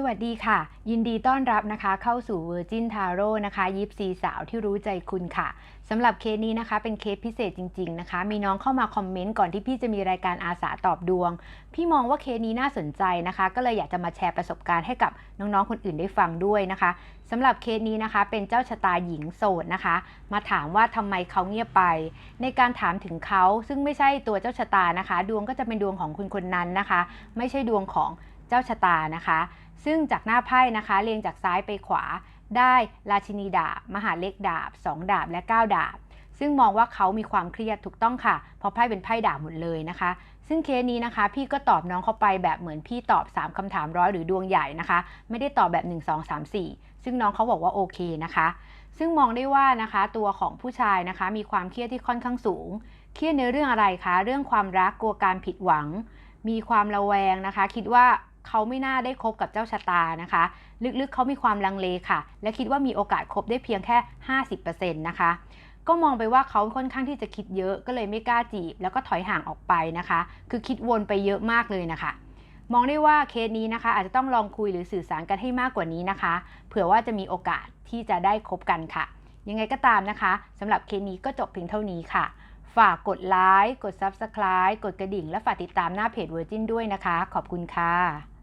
สวัสดีค่ะ ยินดีต้อนรับนะคะ เข้าสู่ Virgin Tarot นะคะยิปซีสาวที่รู้ใจคุณค่ะสำหรับเคสนี้นะคะ เป็นเคสพิเศษจริง ๆนะคะ มีน้องเข้ามาคอมเมนต์ก่อนที่พี่จะมีรายการอาสาตอบดวง พี่มองว่าเคสนี้น่าสนใจนะคะ ก็เลยอยากจะมาแชร์ประสบการณ์ให้กับน้องๆคนอื่นได้ฟังด้วยนะคะสำหรับเคสนี้นะคะ เป็นเจ้าชะตาหญิงโสดนะคะ มาถามว่าทำไมเขาเงียบไป ในการถามถึงเขาซึ่งไม่ใช่ตัวเจ้าชะตานะคะ ดวงก็จะเป็นดวงของคุณคนนั้นนะคะ ไม่ใช่ดวงของ เจ้าชะตานะคะ ซึ่งจากหน้าไพ่นะคะเรียงจากซ้ายไปขวา ได้ราชินีดาบ มหาเล็กดาบ 2 ดาบและ 9 ดาบ ซึ่งมองว่าเขามีความเครียดถูกต้องค่ะ เพราะไพ่เป็นไพ่ดาบหมดเลยนะคะ ซึ่งเคสนี้นะคะ พี่ก็ตอบน้องเข้าไปแบบเหมือนพี่ตอบ 3คำถามร้อยหรือดวงใหญ่นะคะ ไม่ได้ตอบแบบ 1 2 3 4 ซึ่งน้องเขาบอกว่าโอเคนะคะซึ่งมองได้ว่านะคะตัวของผู้ชายนะคะ มีความเครียดที่ค่อนข้างสูง เครียดในเรื่องอะไรคะ เรื่องความรักกลัวการผิดหวัง มีความระแวงนะคะ คิดว่า เขาไม่น่าได้คบกับเจ้าชะตานะคะ ลึกๆเขามีความลังเลค่ะ และคิดว่ามีโอกาสคบได้เพียงแค่ 50%นะคะก็มองไปว่าเขาค่อนข้างที่จะคิดเยอะก็เลยไม่กล้าจีบ แล้วก็ถอยห่างออกไปนะคะ คือคิดวนไปเยอะมากเลยนะคะ มองได้ว่าเคสนี้นะคะ อาจจะต้องลองคุยหรือสื่อสารกันให้มากกว่านี้นะคะ เผื่อว่าจะมีโอกาสที่จะได้คบกันค่ะ ยังไงก็ตามนะคะสำหรับเคสนี้ก็จบเพียงเท่านี้ค่ะ ฝากกดไลค์ กด Subscribe กดกระดิ่ง และฝากติดตามหน้าเพจ Virgin ด้วยนะคะ ขอบคุณค่ะ